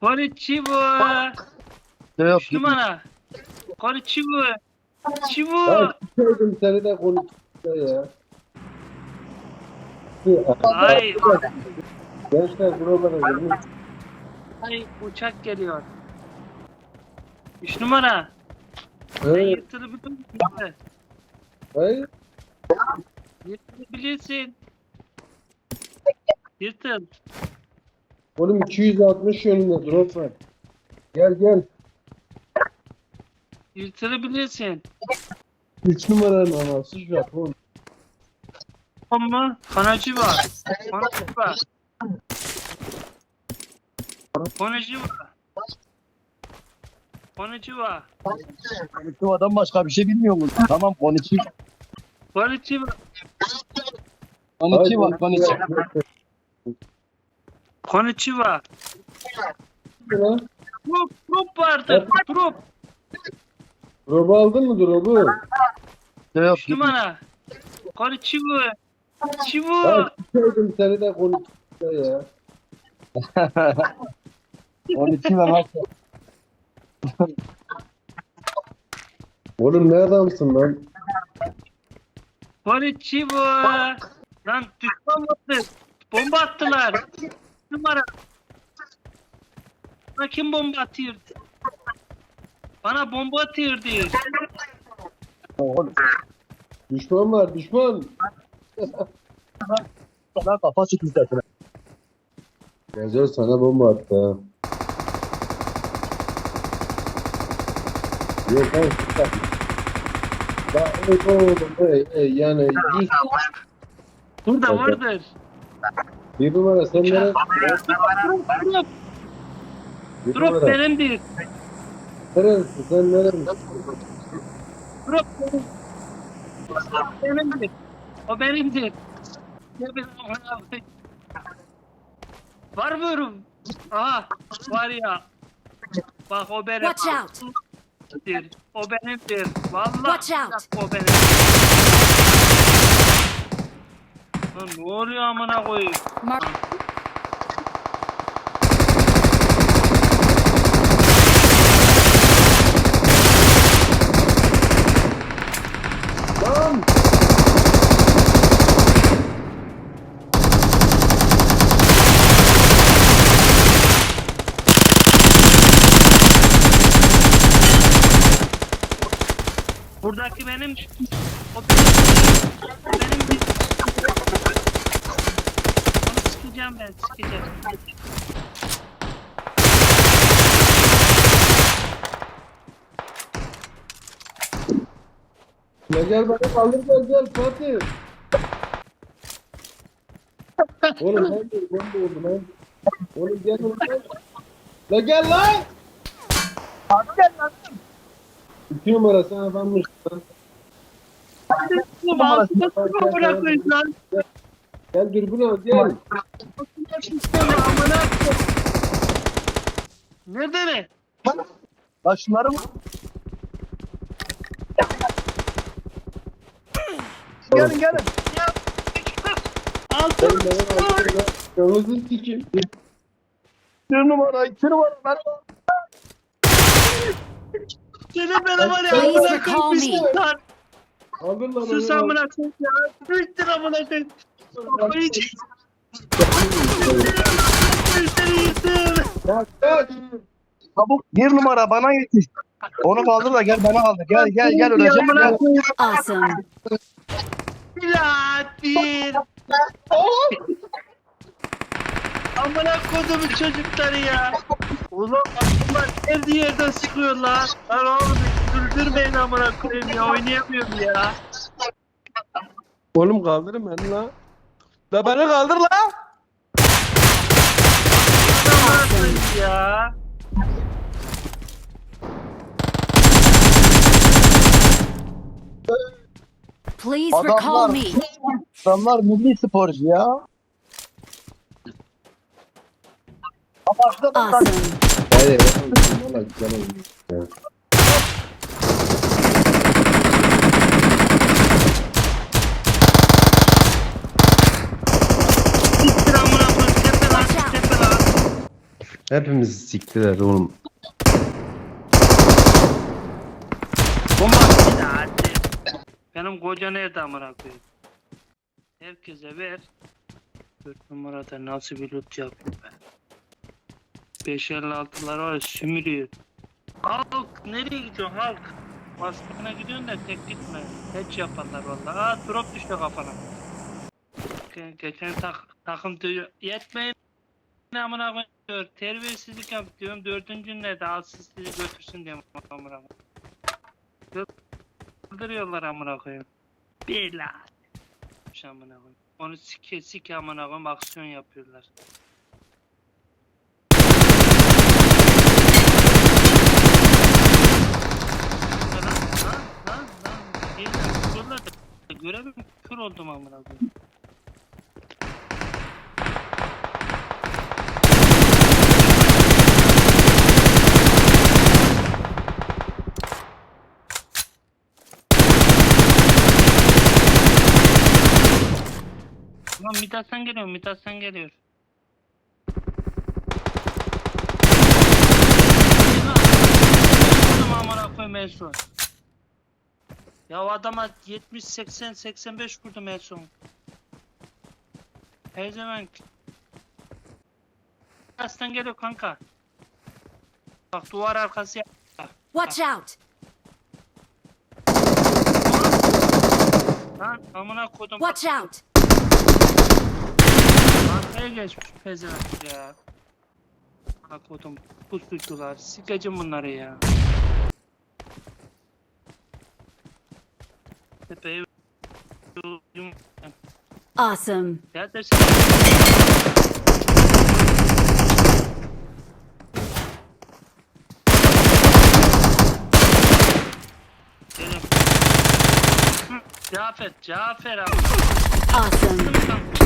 Konnichiwa. Yok. Numara. Konnichiwa. Konnichiwa. sikerim seni de konuşuyor ya. Ay, Gençler buralara gelin. ay uçak geliyor. Üç numara. Sen Evet. yırtılabilir misin? Hayır. Yırtılabilirsin. Yırtıl. Oğlum 260 yönünde drop var. Gel gel. Yırtılabilirsin. 3 numaranın anası Japon. Ama kanacı var. Kanacı var. Kanacı var. Bu adam başka bir şey bilmiyor mu? Tamam konuşayım. Kanacı var. Konuşayım Lan, Drop, drop vardı. Drop. Drop'u aldın mı drop'u? Yok. Üç numara. Konnichiwa. Ben Konnichiwa. sikerim seni de konuşuyor ya. Konuşayım var. Oğlum ne adamsın lan? Konnichiwa. Lan düşman vardı. Bomba attılar. Numara. Bana kim bomba atıyor? Bana bomba atıyor diyor. Düşman var düşman. Sana kafa sıkıntı. Gezer sana bomba attı ha. Yok lan. Ya evet oğlum hey, hey, yani 100 Burada vardır. Bir numara sen nere? Drop, drop, Bir drop numara. benimdir. Nerelisin sen nerelisin? Drop benim. benimdir. O benimdir. Ne bileyim abi. Var mı? Aha var ya. Bak o benim. Watch out. O benimdir. Vallahi Watch out. o benim. Lan ne oluyor amına koyayım? Mark. Lan! Buradaki benim. O benim. Benim. Sikeceğim ben sikeceğim. Ya gel bana kaldır gel gel Fatih. Oğlum ben de ben de oldum lan. Oğlum gel lan. La gel lan. Abi gel lan. İki numara sen adammış lan. Oğlum ağzına sıkma bırakmayın lan. Gel dürbün al gel. Nerede ne? Lan şunları mı? Gelin gelin. Altın. Kaldır lan. Yalnızın sikim. Bir numara, iki numara. Ben Senin bana var ya. Amına sus lan. Kaldır lan. Sus amına koyayım ya. Bittin amına koyayım. Kafayı yiyeceğim. Çabuk bir numara bana yetiş. Onu kaldır da gel bana kaldır. Gel gel gel öleceğim. Amına Gel. koyayım. Awesome. Bilader. Amına kodumun çocukları ya. Ulan bunlar her yerde sıkıyorlar. Lan oğlum güldürmeyin amına koyayım ya oynayamıyorum ya. Oğlum kaldırın beni la. La beni kaldır la. Amına koyayım ya. Please recall Adamlar, me. adamlar milli sporcu ya. Awesome. Hayır. Valla güzel olmuş ya. Siktir amına koyayım. Tepe lan tepe lan. Hepimiz siktiler oğlum. Bomba hadi. Benim koca nerede amına koyayım? Herkese ver. 4 numarada nasıl bir loot yapıyor be. 556'lar var sümürüyor. Halk nereye gidiyorsun halk? Baskına gidiyorsun da tek gitme. Hiç yaparlar vallahi. Aa drop düştü kafana. Ge- Geçen tak takım diyor yetmeyin. Amına koyayım diyor. Terbiyesizlik yap diyorum. Dördüncü nerede? Alsız sizi götürsün diyorum amına koyayım. Kaldırıyorlar amına koyayım. Bela. Amına koyayım. Onu sike sike amına koyayım aksiyon yapıyorlar. Lan lan lan lan. Da görevim kör oldum amına koyayım. Lan Midat'tan geliyor, Midat'tan geliyor. Amına koyayım en son. Ya adama 70 80 85 vurdum en son. Her zaman Midat'tan geliyor kanka. Bak duvar arkası yap. Watch out! Lan amına koydum. Watch out! Arkaya geçmiş pezevenk ya. Amına koydum. Pusucular. Sikeceğim bunları ya. Tepeye yum- Awesome. Ya dersin. Cafer, Cafer abi. Awesome.